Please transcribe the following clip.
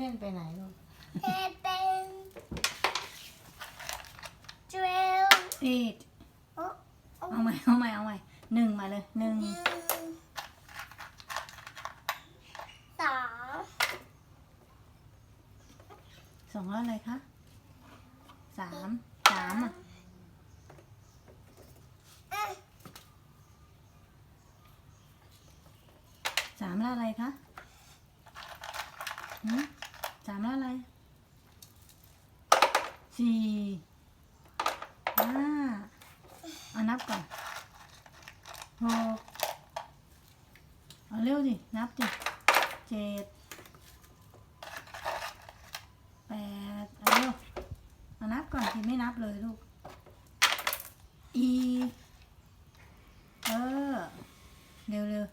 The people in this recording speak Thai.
ล่นไปไหนลูกเอเป็นเจล eight โอ้โอ้เอาใหม่เอาใหม่เอาใหม่หนึ่งมาเลยหนึ่งหนึ่งสองสองแล้วอะไรคะสามสามอะอะสามแล้วอะไรคะหืม สามแล้วอะไรสี่ห้าเอานับก่อนหกเอาเร็วดิ นับดิเจ็ดแปดเอาเร็วเอานับก่อนที่ไม่นับเลยลูก อีเออเร็วเร็ว